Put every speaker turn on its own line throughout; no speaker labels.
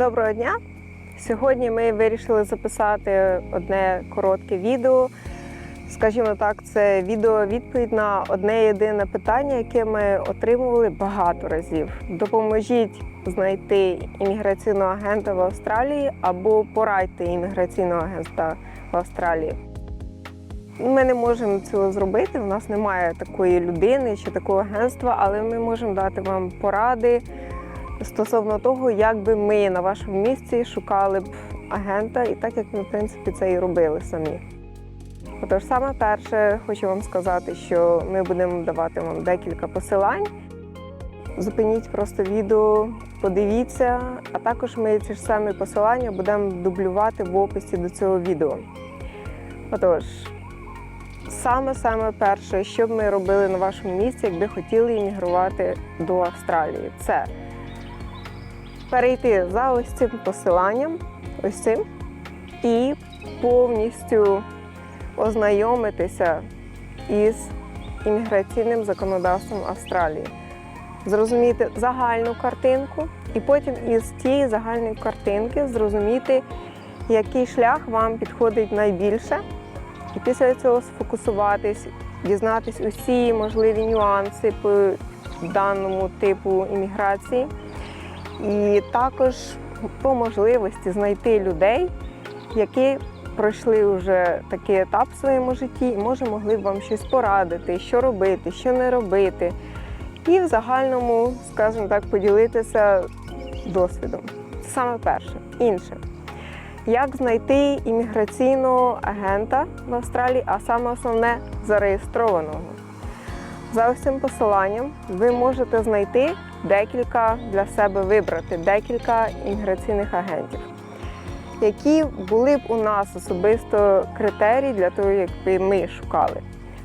Доброго дня! Сьогодні ми вирішили записати одне коротке відео. Скажімо так, це відео відповідь на одне єдине питання, яке ми отримували багато разів. Допоможіть знайти імміграційного агента в Австралії або порадьте імміграційного агента в Австралії. Ми не можемо цього зробити. У нас немає такої людини чи такого агентства, але ми можемо дати вам поради стосовно того, як би ми на вашому місці шукали б агента, і так як ми, в принципі, це і робили самі. Отож, саме перше, хочу вам сказати, що ми будемо давати вам декілька посилань. Зупиніть просто відео, подивіться, а також ми ці ж самі посилання будемо дублювати в описі до цього відео. Отож, саме-саме перше, що б ми робили на вашому місці, якби хотіли іммігрувати до Австралії, це перейти за ось цим посиланням, ось цим, і повністю ознайомитися із імміграційним законодавством Австралії, зрозуміти загальну картинку, і потім із тієї загальної картинки зрозуміти, який шлях вам підходить найбільше, і після цього сфокусуватись, дізнатись усі можливі нюанси по даному типу імміграції. І також по можливості знайти людей, які пройшли вже такий етап в своєму житті і може могли б вам щось порадити, що робити, що не робити. І в загальному, скажімо так, поділитися досвідом. Саме перше. Інше. Як знайти імміграційного агента в Австралії, а саме основне зареєстрованого. За цим посиланням ви можете знайти декілька для себе вибрати декілька імміграційних агентів, які були б у нас особисто критерії для того, якби ми шукали.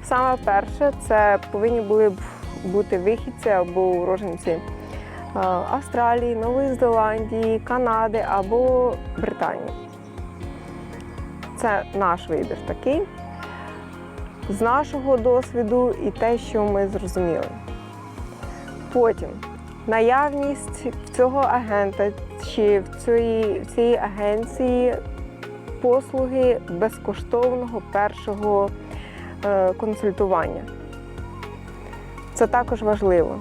Саме перше, це повинні були б бути вихідці або уроженці е, Австралії, Нової Зеландії, Канади або Британії. Це наш вибір такий з нашого досвіду і те, що ми зрозуміли. Потім наявність цього агента чи в цій, в цій агенції послуги безкоштовного першого е, консультування. Це також важливо.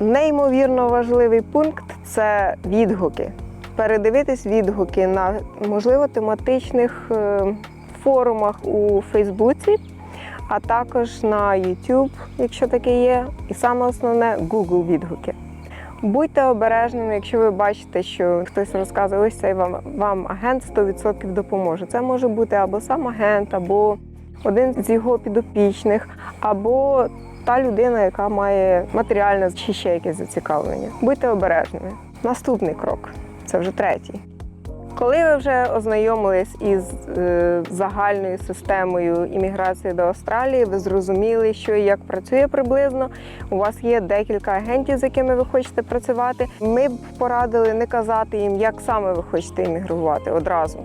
Неймовірно важливий пункт це відгуки. Передивитись відгуки на можливо тематичних е, форумах у Фейсбуці, а також на YouTube, якщо таке є, і саме основне Google відгуки. Будьте обережними, якщо ви бачите, що хтось розказує, ось цей вам, вам агент 100% допоможе. Це може бути або сам агент, або один з його підопічних, або та людина, яка має матеріальне чи ще якесь зацікавлення. Будьте обережними. Наступний крок це вже третій. Коли ви вже ознайомились із е, загальною системою імміграції до Австралії, ви зрозуміли, що і як працює приблизно. У вас є декілька агентів, з якими ви хочете працювати. Ми б порадили не казати їм, як саме ви хочете іммігрувати одразу,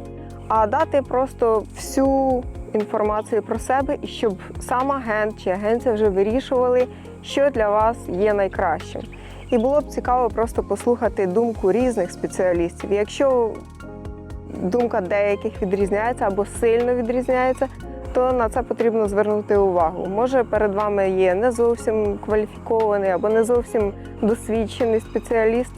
а дати просто всю інформацію про себе, і щоб сам агент чи агенція вже вирішували, що для вас є найкращим. І було б цікаво просто послухати думку різних спеціалістів. Якщо думка деяких відрізняється або сильно відрізняється, то на це потрібно звернути увагу. Може, перед вами є не зовсім кваліфікований або не зовсім досвідчений спеціаліст.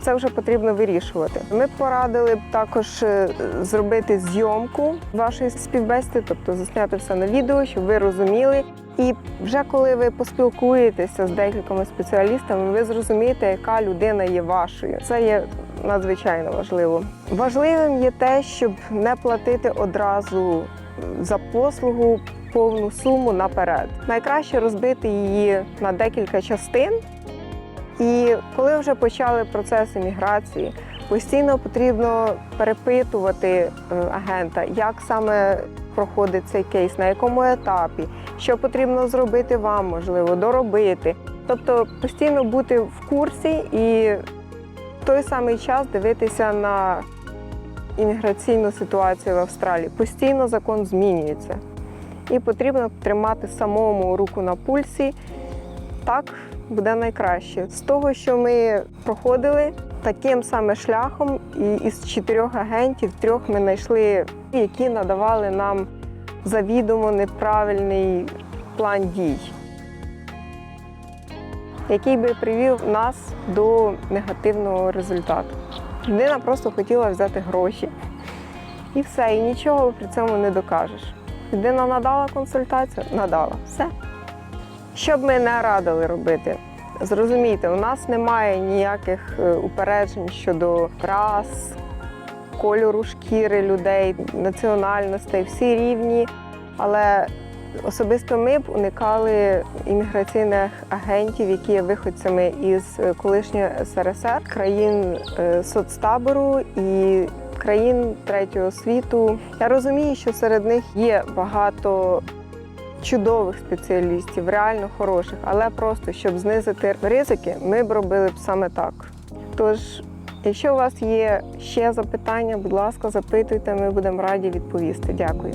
Це вже потрібно вирішувати. Ми б порадили б також е, зробити зйомку вашої співбесіди, тобто засняти все на відео, щоб ви розуміли. І вже коли ви поспілкуєтеся з декількома спеціалістами, ви зрозумієте, яка людина є вашою. Це є надзвичайно важливо. Важливим є те, щоб не платити одразу за послугу повну суму наперед. Найкраще розбити її на декілька частин. І коли вже почали процес еміграції, постійно потрібно перепитувати е, агента, як саме проходить цей кейс, на якому етапі, що потрібно зробити вам, можливо, доробити. Тобто постійно бути в курсі і той самий час дивитися на імміграційну ситуацію в Австралії. Постійно закон змінюється. І потрібно тримати самому руку на пульсі. Так буде найкраще. З того, що ми проходили, таким саме шляхом, і із чотирьох агентів трьох ми знайшли, які надавали нам завідомо неправильний план дій, який би привів нас до негативного результату. Людина просто хотіла взяти гроші. І все, і нічого при цьому не докажеш. Людина надала консультацію, надала все. Що б ми не радили робити? Зрозумійте, у нас немає ніяких е, упереджень щодо рас, кольору шкіри людей, національностей, всі рівні. Але особисто ми б уникали імміграційних агентів, які є виходцями із е, колишнього СРСР, країн е, соцтабору і країн третього світу. Я розумію, що серед них є багато чудових спеціалістів, реально хороших, але просто щоб знизити ризики, ми б робили б саме так. Тож, якщо у вас є ще запитання, будь ласка, запитуйте, ми будемо раді відповісти. Дякую.